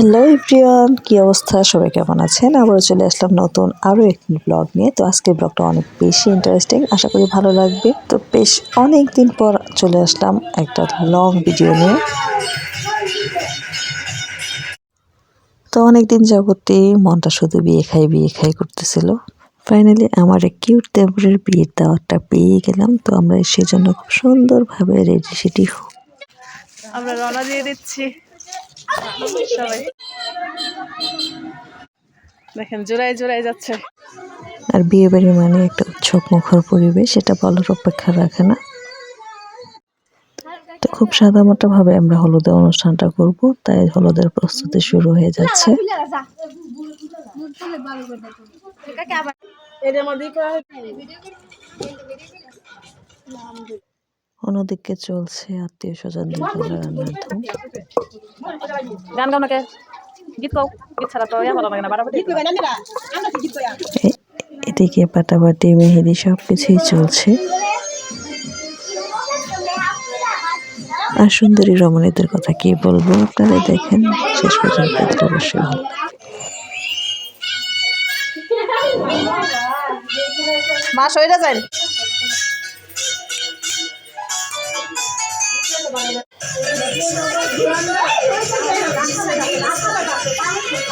Hello everyone কি অবস্থা? সবাই কেমন আছেন? আবারও চলে আসলাম নতুন আরও একটি ব্লগ নিয়ে। তো আজকের ব্লগটা অনেক বেশি ইন্টারেস্টিং আশা করি ভালো লাগবে। তো বেশ অনেক দিন পর চলে আসলাম একটা লং ভিডিও নিয়ে। তো অনেক দিন যাবতই মনটা শুধু বিয়ে খাই বিয়ে খাই করতেছিল। ফাইনালি আমার কিউট দেবরের বিয়ের দাওয়াতটা পেয়ে গেলাম। তো আমরা সেজন্য খুব সুন্দরভাবে রেডি সেটি আমরা রওনা দিয়ে দিচ্ছি। সবাই। দেখেন জোড়ায় জোড়ায় যাচ্ছে। আর বিয়ে বাড়ি মানে একটা উৎসব মুখর পরিবেশ এটা বলার অপেক্ষা রাখে না। তো খুব সাদামাটা ভাবে আমরা হলুদের অনুষ্ঠানটা করব তাই হলুদের প্রস্তুতি শুরু হয়ে যাচ্ছে। এদের মধ্যেই করা অন্যদিকে চলছে আত্মীয় স্বজনদের বলে রান্নার ধুম গান গাও নাকি গীত গাও। গীত ছাড়া তো ইয়া ভালো লাগে না বাড়াবাড়ি এদিকে পাটাপাটি মেহেদি সব কিছুই চলছে। আর সুন্দরী রমণীদের কথা কি বলব? আপনারা দেখেন। শেষ পর্যন্ত অবশ্যই ভালো। মা সইরা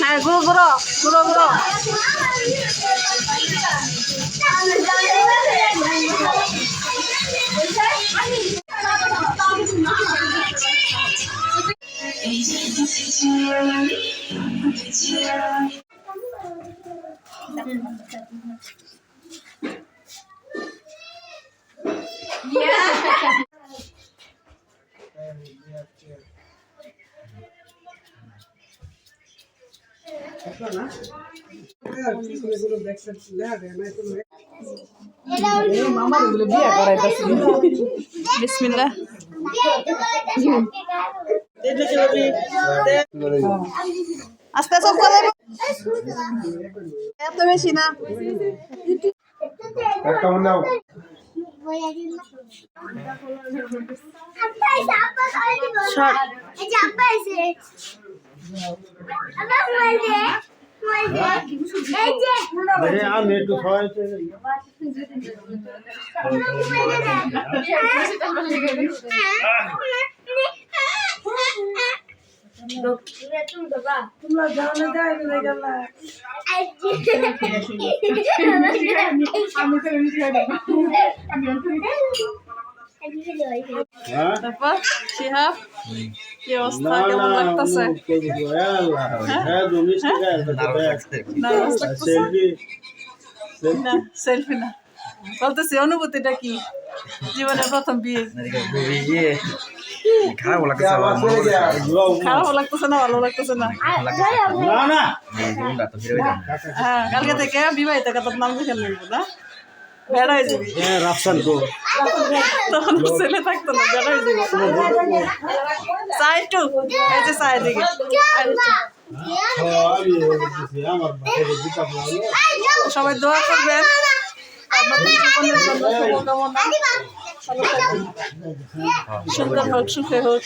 হ্যাঁ ঘুরো ঘুরো ঘুরো ঘুরো বিসমিল্লাহ। আস্তে সব করে এত বেশি না। আমি একটু সবাই হ্যাঁ তারপর শিহাব কি অবস্থা না কেমন না লাগতেছে? হ্যাঁ? দু মিষ্টি লাগতেছে। না সেলফি না বলতেছি অনুভূতিটা কি? জীবনের প্রথম বিয়ে। খারাপ লাগতেছে খারাপ না ভালো লাগতেছে না? হ্যাঁ কালকে থেকে বিবাহিত কাতার নাম লিখে নেব না? বেড়া হয়ে যাবি? হ্যাঁ রাফসান তখন ছেলে থাকতো না যাবি। এই যে চাই দিকে। সবাই দোয়া করবেন। সুন্দর হোক সুখে হোক।